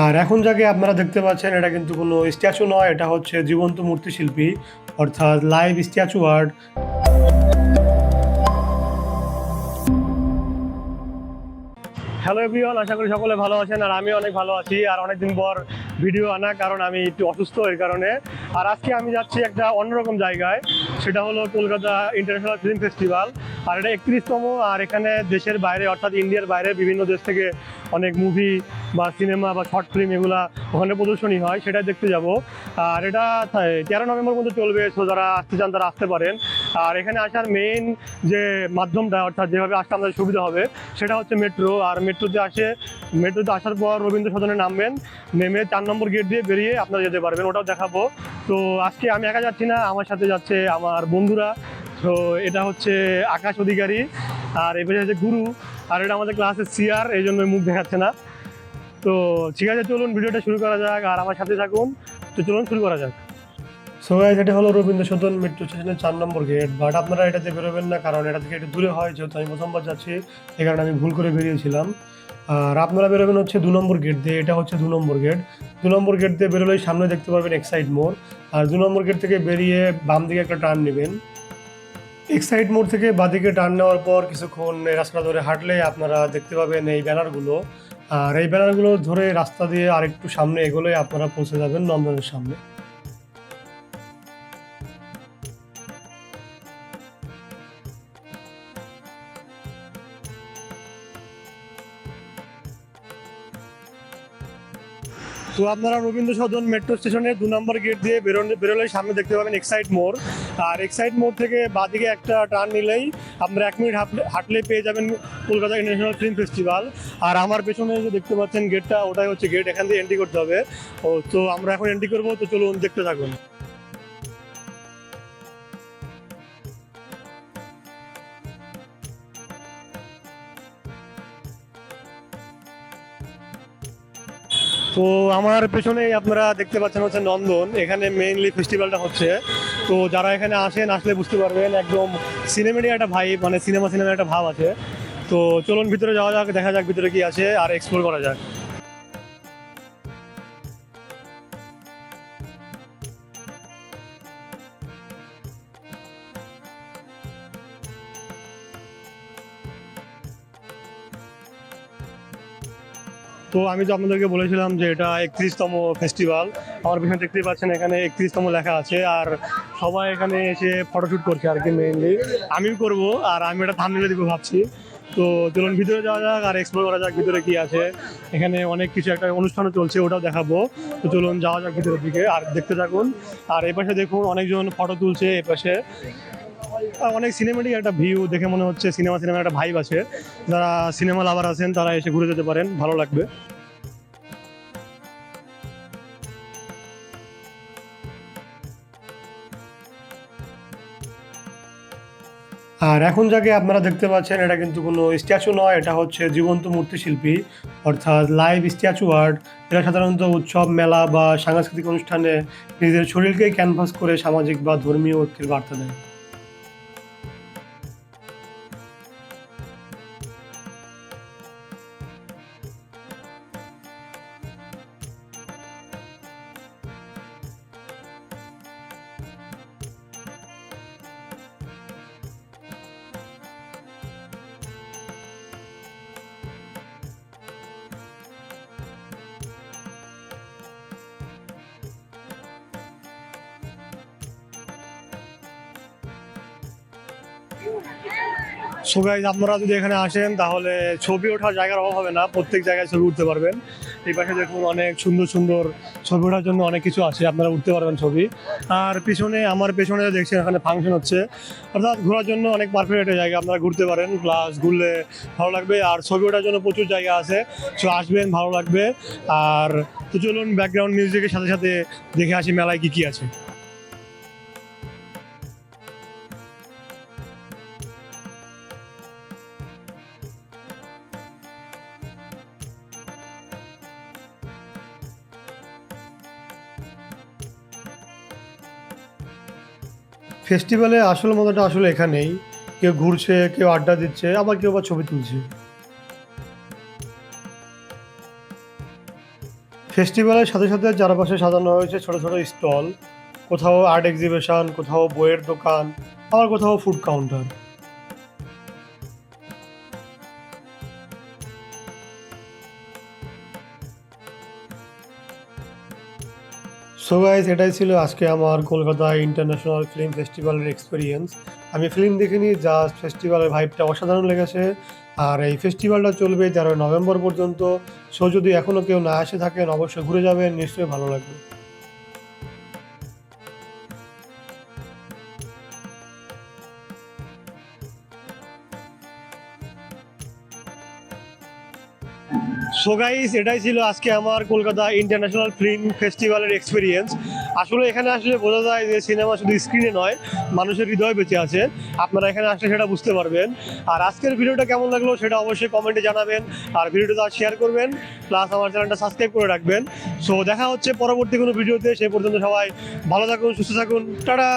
আর এখন যাকে আপনারা দেখতে পাচ্ছেন, এটা কিন্তু কোনো স্ট্যাচু নয়, এটা হচ্ছে জীবন্ত মূর্তি শিল্পী, অর্থাৎ live statue art hello everyone আশা করি সকলে ভালো আছেন, আর আমি অনেক ভালো আছি, আর অনেকদিন পর ভিডিও আনা, কারণ আমি একটু অসুস্থ এর কারণে। আর আজকে আমি যাচ্ছি একটা অন্যরকম জায়গায়, সেটা হলো কলকাতা ইন্টারন্যাশনাল ফিল্ম ফেস্টিভ্যাল আর এটা একত্রিশতম, আর এখানে দেশের বাইরে, অর্থাৎ ইন্ডিয়ার বাইরে বিভিন্ন দেশ থেকে অনেক মুভি বা সিনেমা বা শর্ট ফিল্ম এগুলা ওখানে প্রদর্শনী হয় সেটা দেখতে যাব। আর এটা তেরো নভেম্বর পর্যন্ত চলবে সো যারা আসতে চান তারা আসতে পারেন। আর এখানে আসার মেইন যে মাধ্যমটা, অর্থাৎ যেভাবে আসতে আমাদের সুবিধা হবে, সেটা হচ্ছে মেট্রো আর মেট্রোতে আসে মেট্রোতে আসার পর রবীন্দ্র সদনে নামবেন, নেমে চার নম্বর গেট দিয়ে বেরিয়ে আপনারা যেতে পারবেন, ওটাও দেখাবো। তো আজকে আমি একা যাচ্ছি না, আমার সাথে যাচ্ছে আমার বন্ধুরা। তো এটা হচ্ছে আকাশ অধিকারী, আর এবারে হচ্ছে গুরু, আর এটা আমাদের ক্লাসের সিআর এই জন্য মুখ দেখাচ্ছে না। তো ঠিক আছে, চলুন, ভিডিওটা শুরু করা যাক, আর আমার সাথে থাকুন। তো চলুন, শুরু করা যাক। সো গাইজ এটা হলো রবীন্দ্র সদন মেট্রো স্টেশনের চার নম্বর গেট বাট আপনারা এটাতে বেরোবেন না, কারণ এটা থেকে একটু দূরে হয়, যেহেতু আমি প্রথমবার যাচ্ছি, এই কারণে আমি ভুল করে বেরিয়েছিলাম। আর আপনারা বেরোবেন হচ্ছে দু নম্বর গেট দিয়ে, এটা হচ্ছে দু নম্বর গেট দু নম্বর গেট দিয়ে বেরোলেই সামনে দেখতে পাবেন এক্সাইড মোড় আর দু নম্বর গেট থেকে বেরিয়ে বাম দিকে একটা টার্ন নেবেন। এক্সাইড মোড় থেকে বাদিকে টার্ন নেওয়ার পর কিছুক্ষণ এই রাস্তাটা ধরে হাঁটলে আপনারা দেখতে পাবেন এই ব্যানারগুলো আর এই ব্যানারগুলো ধরে রাস্তা দিয়ে আরেকটু সামনে এগোলে আপনারা পৌঁছে যাবেন নন্দনের সামনে। তো আপনারা রবীন্দ্র সদন মেট্রো স্টেশনের দু নম্বর গেট দিয়ে বেরোলে বেরোলেই সামনে দেখতে পাবেন এক্সাইড মোড় আর এক্সাইড মোড় থেকে বাদিকে একটা টার্ন নিলেই আপনারা এক মিনিট হাঁটলে পেয়ে যাবেন কলকাতা ইন্টারন্যাশনাল ফিল্ম ফেস্টিভ্যাল আর আমার পেছনে যে দেখতে পাচ্ছেন গেটটা, ওটাই হচ্ছে গেট, এখান থেকে এন্ট্রি করতে হবে। ও, তো আমরা এখন এন্ট্রি করব, তো চলুন দেখতে থাকুন। তো আমার পেছনে আপনারা দেখতে পাচ্ছেন হচ্ছে নন্দন। এখানে মেইনলি ফেস্টিভ্যালটা হচ্ছে। তো যারা এখানে আসেন, আসলে বুঝতে পারবেন একদম সিনেমেটিক একটা ভাই মানে সিনেমা সিনেমা একটা ভাব আছে। তো চলুন ভিতরে যাওয়া যাক, দেখা যাক ভিতরে কি আছে, আর এক্সপ্লোর করা যাক। তো আমি তো আপনাদেরকে বলেছিলাম যে এটা একত্রিশতম ফেস্টিভ্যাল আমার পিছনে দেখতেই পাচ্ছেন এখানে একত্রিশতম লেখা আছে আর সবাই এখানে এসে ফটোশ্যুট করছে আর কি মেইনলি আমিও করব আর আমি এটা থামলে দিব ভাবছি। তো চলুন ভিতরে যাওয়া যাক আর এক্সপ্লোর করা যাক ভিতরে কি আছে। এখানে অনেক কিছু একটা অনুষ্ঠানও চলছে, ওটাও দেখাবো। তো চলুন যাওয়া যাক ভিতরের দিকে আর দেখতে থাকুন। আর এই পাশে দেখুন অনেকজন ফটো তুলছে এই পাশে আর অনেক সিনেমাটিক একটা ভিউ দেখে মনে হচ্ছে সিনেমা সিনেমা একটা ভাইব আছে। যারা সিনেমা লাভার আছেন, তারা এসে ঘুরে যেতে পারেন, ভালো লাগবে। আর এখন যাকে আপনারা দেখতে পাচ্ছেন, এটা কিন্তু কোনো স্ট্যাচু নয়, এটা হচ্ছে জীবন্ত মূর্তি শিল্পী, অর্থাৎ লাইভ স্ট্যাচু আর্ট এরা সাধারণত উৎসব, মেলা বা সাংস্কৃতিক অনুষ্ঠানে নিজের শরীরকেই ক্যানভাস করে সামাজিক বা ধর্মীয় ঐক্যের বার্তা দেয়। সো আপনারা যদি এখানে আসেন, তাহলে ছবি ওঠার জায়গার অভাব হবে না। প্রত্যেক জায়গায় ছবি উঠতে পারবেন। এই পাশে দেখুন অনেক সুন্দর সুন্দর ছবি ওঠার জন্য অনেক কিছু আছে। আপনারা উঠতে পারবেন ছবি। আর পিছনে, আমার পেছনে দেখছেন, এখানে ফাংশন হচ্ছে। অর্থাৎ ঘোরার জন্য অনেক পারফেক্ট একটা জায়গা। আপনারা ঘুরতে পারেন প্লাস ঘুরলে ভালো লাগবে। আর ছবি ওঠার জন্য প্রচুর জায়গা আছে। সো আসবেন, ভালো লাগবে। আর তো চলুন ব্যাকগ্রাউন্ড মিউজিকের সাথে সাথে দেখে আসি মেলায় কী কী আছে। ফেস্টিভ্যালে আসল মজাটা আসলে এখানেই। কেউ ঘুরছে, কেউ আড্ডা দিচ্ছে, আবার কেউ বা ছবি তুলছে। ফেস্টিভ্যালের সাথে সাথে চারপাশে সাজানো হয়েছে ছোট ছোট স্টল কোথাও আর্ট এক্সিবিশন কোথাও বইয়ের দোকান, আবার কোথাও ফুড কাউন্টার সো গাইজ এটাই ছিল আজকে আমার কলকাতা ইন্টারন্যাশনাল ফিল্ম ফেস্টিভ্যালের এক্সপিরিয়েন্স আমি ফিল্ম দেখিনি জাস্ট ফেস্টিভ্যালের ভাইবটা অসাধারণ লেগেছে। আর এই ফেস্টিভ্যালটা চলবে তেরোই নভেম্বর পর্যন্ত। সো যদি এখনও কেউ না এসে থাকেন, অবশ্যই ঘুরে যাবেন, নিশ্চয়ই ভালো লাগবে। সো গাইস এটাই ছিল আজকে আমার কলকাতা ইন্টারন্যাশনাল ফিল্ম ফেস্টিভ্যালের এক্সপিরিয়েন্স আসলে এখানে আসলে বোঝা যায় যে সিনেমা শুধু স্ক্রিনে নয়, মানুষের হৃদয় বেঁচে আছে। আপনারা এখানে আসলে সেটা বুঝতে পারবেন। আর আজকের ভিডিওটা কেমন লাগল সেটা অবশ্যই কমেন্টে জানাবেন। আর ভিডিওটা শেয়ার করবেন প্লাস আমার চ্যানেলটা সাবস্ক্রাইব করে রাখবেন। সো দেখা হচ্ছে পরবর্তী কোনো ভিডিওতে সে পর্যন্ত সবাই ভালো থাকুন, সুস্থ থাকুন। টাটা!